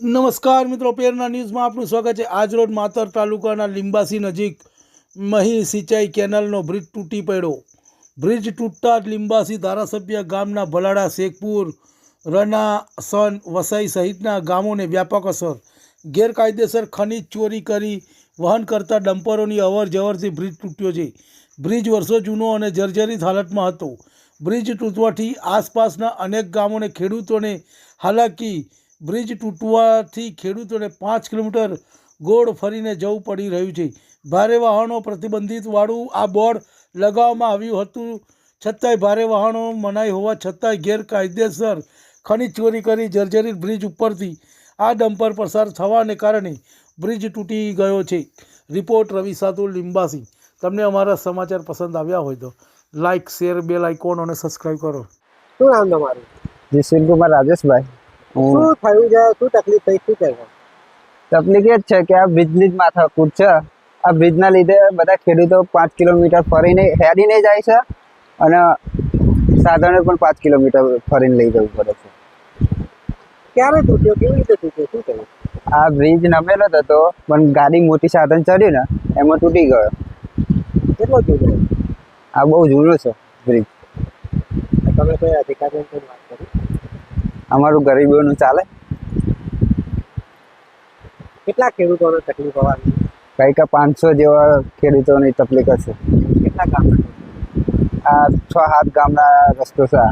નમસ્કાર મિત્રો, પેરના ન્યૂઝમાં આપનું સ્વાગત છે. આજ રોજ માતર તાલુકાના લીંબાસી નજીક મહી સિંચાઈ કેનાલનો બ્રિજ તૂટી પડ્યો. બ્રિજ તૂટતા જ લીંબાસી ધારાસભ્ય ગામના ભલાડા શેખપુર રના સન, વસાઈ સહિતના ગામોને વ્યાપક અસર. ગેરકાયદેસર ખનીજ ચોરી કરી વહન કરતા ડમ્પરોની અવર જવરથી બ્રિજ તૂટ્યો છે. બ્રિજ વર્ષો જૂનો અને જર્જરિત હાલતમાં હતો. બ્રિજ તૂટવાથી આસપાસના અનેક ગામોને ખેડૂતોને હાલાકી બ્રિજ તૂટવાથી ખેડૂતોને પાંચ કિલોમીટર ગોળ ફરીને જવું પડી રહ્યું છે. ભારે વાહનો પ્રતિબંધિત વાળું આ બોર્ડ લગાવવામાં આવ્યું હતું. છતાંય ભારે વાહનો મનાઈ હોવા છતાંય ગેરકાયદેસર ખનીજ ચોરી કરી જર્જરિત બ્રિજ ઉપરથી આ ડમ્પર પસાર થવાને કારણે બ્રિજ તૂટી ગયો છે. રિપોર્ટ રવિ સાતુ લિંબાસી. તમને અમારા સમાચાર પસંદ આવ્યા હોય તો લાઇક શેર બેલ આઇકોન અને સબસ્ક્રાઈબ કરો. શું નામ તમારું? જયશ્રી કુમાર રાજેશભાઈ. શું થયું છે? શું તકલીફ થઈ? શું કહેવાય તકલીફ એ જ છે કે આ બ્રિજની જ માથાકૂટ છે. આ બ્રિજના લીધે બધા ખેડૂતો પાંચ કિલોમીટર ફરીને હેરીને જાય છે અને સાધનો પણ પાંચ કિલોમીટર ફરીને લઈ જવું પડે છે. ક્યારે તૂટ્યો? કેવી રીતે તૂટ્યો? શું થયું? આ બ્રિજ નમેલો હતો પણ ગાડી મોટી સાધન ચડ્યું ને એમાં તૂટી ગયો. કેટલો તૂટ્યો આ બહુ જૂનો છે બ્રિજ. તમે કોઈ અધિકારીઓ જોડે વાત કરી અમારું ગરીબોનું ચાલે. કેટલા ખેડૂતોને તકલીફ આવવાની? કંઈક પાંચસો જેવા ખેડૂતોની તકલીફ હશે. કેટલા ગામ આ છ સાત ગામના રસ્તો છે.